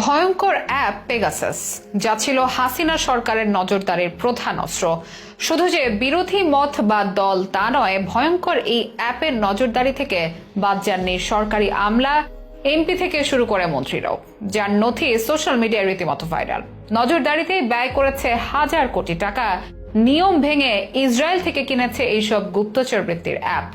ভয়ঙ্কর app Pegasus, যা ছিল হাসিনা সরকারের নজরদারির প্রধান অস্ত্র। শুধু যে বিরোধী মত বা দল তা নয়, ভয়ঙ্কর এই অ্যাপের নজরদারি থেকে বাদ যাননি সরকারি আমলা, এমপি থেকে শুরু করে মন্ত্রীরাও, যার নথি সোশ্যাল মিডিয়ায় রীতিমতো ভাইরাল। নজরদারিতে ব্যয় করেছে হাজার কোটি টাকা, নিয়ম ভেঙে ইসরায়েল থেকে কিনেছে এইসব গুপ্তচর বৃত্তির অ্যাপ।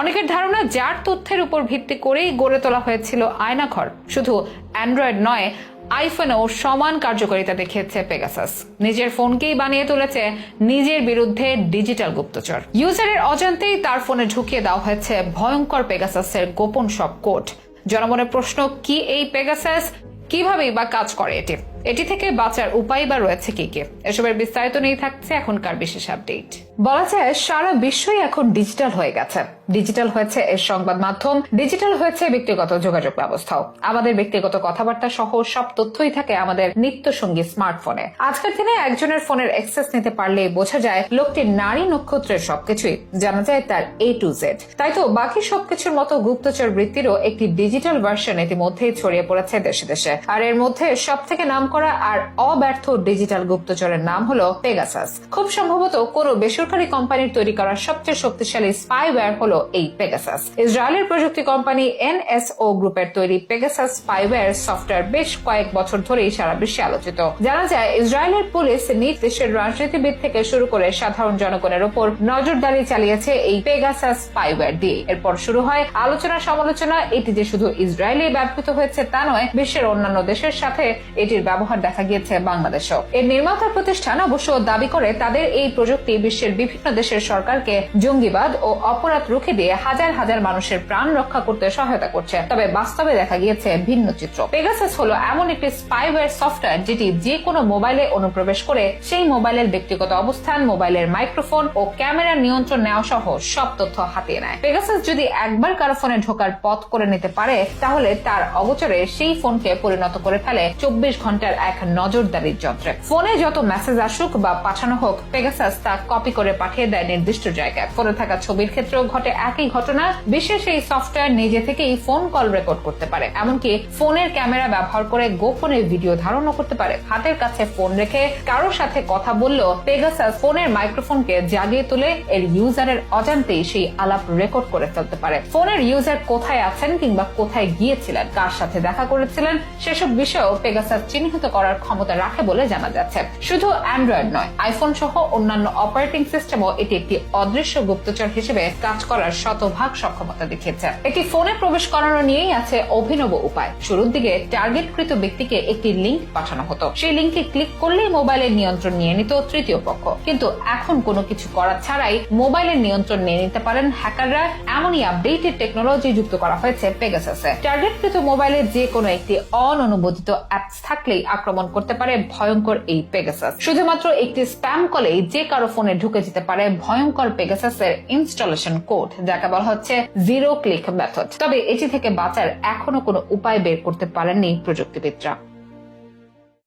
অনেকের ধারণা যার তথ্যের উপর ভিত্তি করেই গড়ে তোলা হয়েছিল আয়নাঘর। শুধু অ্যান্ড্রয়েড নয়, আইফোনেও সমান কার্যকারিতা দেখিয়েছে পেগাসাস। নিজের ফোনকেই বানিয়ে তুলেছে নিজের বিরুদ্ধে ডিজিটাল গুপ্তচর। ইউজারের অজান্তেই তার ফোনে ঢুকিয়ে দেওয়া হয়েছে ভয়ঙ্কর পেগাসাসের গোপন সব কোড। জনমনের প্রশ্ন, কি এই পেগাসাস? কিভাবেই বা কাজ করে এটি? এটি থেকে বাঁচার উপায় বা রয়েছে কি কি? এসবের বিস্তারিত নিয়ে থাকছে এখনকার বিশেষ আপডেট। বলা যায়, সারা বিশ্বই এখন ডিজিটাল হয়ে গেছে। ডিজিটাল হয়েছে এর সংবাদ মাধ্যম, ডিজিটাল হয়েছে ব্যক্তিগত যোগাযোগ ব্যবস্থাও। আমাদের ব্যক্তিগত কথাবার্তা সহ সব তথ্যই থাকে আমাদের নিত্য সঙ্গী স্মার্টফোনে। আজকের দিনে একজনের ফোনের অ্যাক্সেস নিতে পারলে বোঝা যায় লোকটির নারী নক্ষত্রের সবকিছুই। জানা যায় তার এ টু জেড তাই তো বাকি সবকিছুর মতো গুপ্তচর বৃত্তিরও একটি ডিজিটাল ভার্সন ইতিমধ্যেই ছড়িয়ে পড়েছে দেশে দেশে। আর এর মধ্যে সব থেকে নাম করা আর অব্যর্থ ডিজিটাল গুপ্তচরের নাম হলো পেগাসাস খুব সম্ভবত কোন বেসরকারি কোম্পানির তৈরি করা সবচেয়ে শক্তিশালী স্পাইওয়্যার হলো এই পেগাসাস ইসরায়েলের প্রযুক্তি কোম্পানি এনএসও গ্রুপের তৈরি পেগাসাস স্পাইওয়্যার সফটওয়্যার বেশ কয়েক বছর ধরেই সারা বিশ্বে আলোচিত। জানা যায়, ইসরায়েলের পুলিশ নিজ দেশের রাজনীতিবিদ থেকে শুরু করে সাধারণ জনগণের উপর নজরদারি চালিয়েছে এই পেগাসাস স্পাইওয়্যার দিয়ে। এরপর শুরু হয় আলোচনা সমালোচনা। এটি যে শুধু ইসরায়েলে ব্যবহৃত হয়েছে তা নয়, বিশ্বের অন্যান্য দেশের সাথে এটির ব্যবহার দেখা গিয়েছে বাংলাদেশেও। এর নির্মাতা প্রতিষ্ঠান অবশ্য দাবি করে, তাদের এই প্রযুক্তি বিশ্বের বিভিন্ন দেশের সরকারকে জঙ্গিবাদ ও অপরাধ রুখে দিয়ে হাজার হাজার মানুষের প্রাণ রক্ষা করতে সহায়তা করছে। তবে বাস্তবে দেখা গিয়েছে ভিন্ন চিত্র। পেগাসাস হলো এমন একটি স্পাইওয়্যার সফটওয়্যার যেটি যে কোনো মোবাইলে অনুপ্রবেশ করে সেই মোবাইলের ব্যক্তিগত অবস্থান, মোবাইলের মাইক্রোফোন ও ক্যামেরার নিয়ন্ত্রণ নেওয়া সহ সব তথ্য হাতিয়ে নেয়। পেগাসাস যদি একবার কারও ফোনে ঢোকার পথ করে নিতে পারে, তাহলে তার অগোচরে সেই ফোনকে পরিণত করে ফেলে চব্বিশ ঘণ্টার এক নজরদারির যন্ত্রে। ফোনে যত মেসেজ আসুক বা পাঠানো হোক পেগাসাস তা কপি করে পাঠিয়ে দেয় নির্দিষ্ট জায়গায়। ফোনে থাকা ছবির ক্ষেত্রেও ঘটে একই ঘটনা, বিশেষ এই সফটওয়্যার নিজে থেকেই ফোন কল রেকর্ড করতে পারে। এমনকি ফোনের ক্যামেরা ব্যবহার করে গোপনে ভিডিও ধারণও করতে পারে। হাতের কাছে ফোন রেখে কারোর সাথে কথা বললেও পেগাসাস ফোনের মাইক্রোফোনকে জাগিয়ে তুলে এর ইউজারের অজান্তেই সেই আলাপ রেকর্ড করে ফেলতে পারে। ফোনের ইউজার কোথায় আছেন কিংবা কোথায় গিয়েছিলেন, কার সাথে দেখা করেছিলেন, সেসব বিষয়েও পেগাসাস চিহ্নিত করার ক্ষমতা রাখে বলে জানা যাচ্ছে। শুধু অ্যান্ড্রয়েড নয় আইফোন সহ অন্যান্য অপারেটিং সিস্টেমও এটি একটি অদৃশ্য গুপ্তচর হিসেবে কাজ করার শতভাগ সক্ষমতা দেখিয়েছে। একটি ফোনে প্রবেশ করানো নিয়েই আছে অভিনব উপায়। শুরুর দিকে টার্গেটকৃত ব্যক্তিকে একটি লিঙ্ক পাঠানো হতো। সেই লিঙ্কে ক্লিক করলেই মোবাইলের নিয়ন্ত্রণ নিয়ে নিত তৃতীয় পক্ষ। কিন্তু এখন কোনো কিছু করা ছাড়াই মোবাইলের নিয়ন্ত্রণ নিয়ে নিতে পারেন হ্যাকাররা। এমনই আপডেটেড টেকনোলজি যুক্ত করা হয়েছে পেগাসাসে টার্গেটকৃত মোবাইলে যে কোনো একটি অননুমোদিত অ্যাপস থাকলেই আক্রমণ করতে পারে, ভয়ঙ্কর এই পেগাসাস শুধুমাত্র একটি স্প্যাম কলেই যে কারও ফোনে ঢুকে যেতে পারে, ভয়ঙ্কর পেগাসাসের ইনস্টলেশন কোড যাকে বলা হচ্ছে জিরো ক্লিক মেথড তবে এটি থেকে বাঁচার এখনও কোনো উপায় বের করতে পারেননি প্রযুক্তিবিদরা।